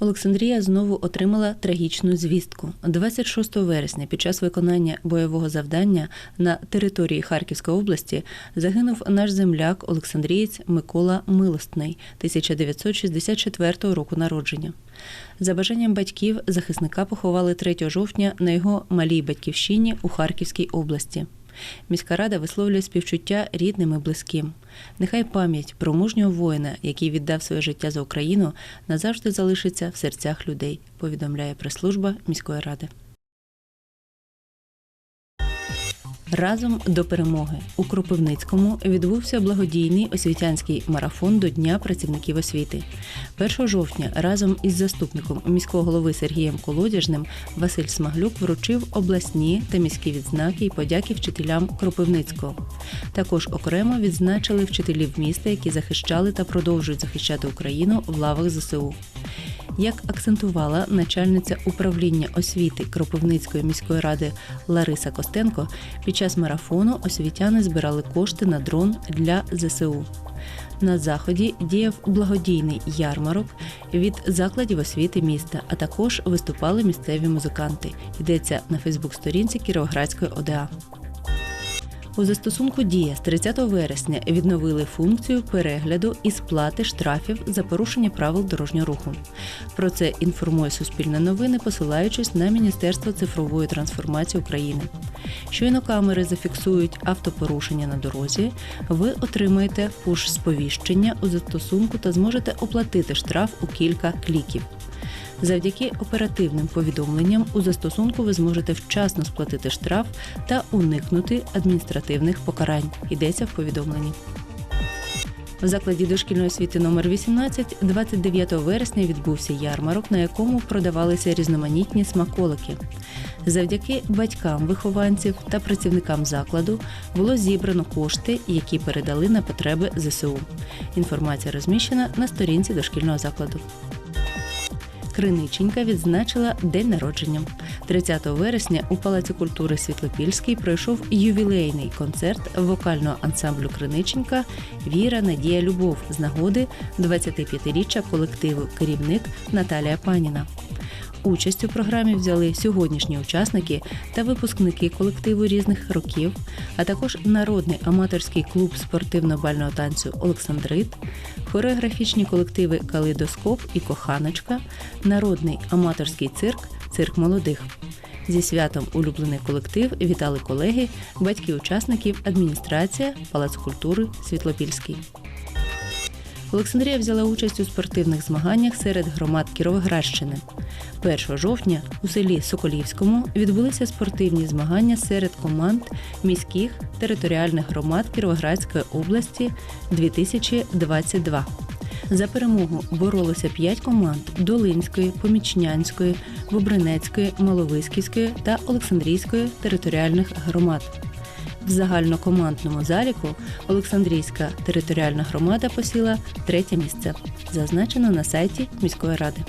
Олександрія знову отримала трагічну звістку. 26 вересня під час виконання бойового завдання на території Харківської області загинув наш земляк Олександрієць Микола Милостний 1964 року народження. За бажанням батьків захисника поховали 3 жовтня на його малій батьківщині у Харківській області. Міська рада висловлює співчуття рідним і близьким. Нехай пам'ять про мужнього воїна, який віддав своє життя за Україну, назавжди залишиться в серцях людей, повідомляє прес-служба міської ради. Разом до перемоги у Кропивницькому відбувся благодійний освітянський марафон до Дня працівників освіти. 1 жовтня разом із заступником міського голови Сергієм Колодяжним Василь Смаглюк вручив обласні та міські відзнаки і подяки вчителям Кропивницького. Також окремо відзначили вчителів міста, які захищали та продовжують захищати Україну в лавах ЗСУ. Як акцентувала начальниця управління освіти Кропивницької міської ради Лариса Костенко, під час марафону освітяни збирали кошти на дрон для ЗСУ. На заході діяв благодійний ярмарок від закладів освіти міста, а також виступали місцеві музиканти. Йдеться на Фейсбук-сторінці Кіровоградської ОДА. У застосунку Дія з 30 вересня відновили функцію перегляду і сплати штрафів за порушення правил дорожнього руху. Про це інформує Суспільне новини, посилаючись на Міністерство цифрової трансформації України. Щойно камери зафіксують автопорушення на дорозі. Ви отримаєте пуш сповіщення у застосунку та зможете оплатити штраф у кілька кліків. Завдяки оперативним повідомленням у застосунку ви зможете вчасно сплатити штраф та уникнути адміністративних покарань. Йдеться в повідомленні. В закладі дошкільної освіти номер 18 29 вересня відбувся ярмарок, на якому продавалися різноманітні смаколики. Завдяки батькам вихованців та працівникам закладу було зібрано кошти, які передали на потреби ЗСУ. Інформація розміщена на сторінці дошкільного закладу. Криниченька відзначила день народження. 30 вересня у Палаці культури Світлопільський пройшов ювілейний концерт вокального ансамблю Криниченька Віра, Надія, Любов з нагоди 25-річчя колективу керівник Наталія Паніна. Участь у програмі взяли сьогоднішні учасники та випускники колективу різних років, а також народний аматорський клуб спортивно-бального танцю Олександрит, хореографічні колективи Калейдоскоп і Коханочка, народний аматорський цирк Цирк молодих. Зі святом улюблений колектив вітали колеги, батьки учасників, адміністрація, Палац культури Світлопільський. Олександрія взяла участь у спортивних змаганнях серед громад Кіровоградщини. 1 жовтня у селі Соколівському відбулися спортивні змагання серед команд міських територіальних громад Кіровоградської області 2022. За перемогу боролися п'ять команд Долинської, Помічнянської, Бобринецької, Маловиськівської та Олександрійської територіальних громад. В загальнокомандному заліку Олександрійська територіальна громада посіла третє місце, зазначено на сайті міської ради.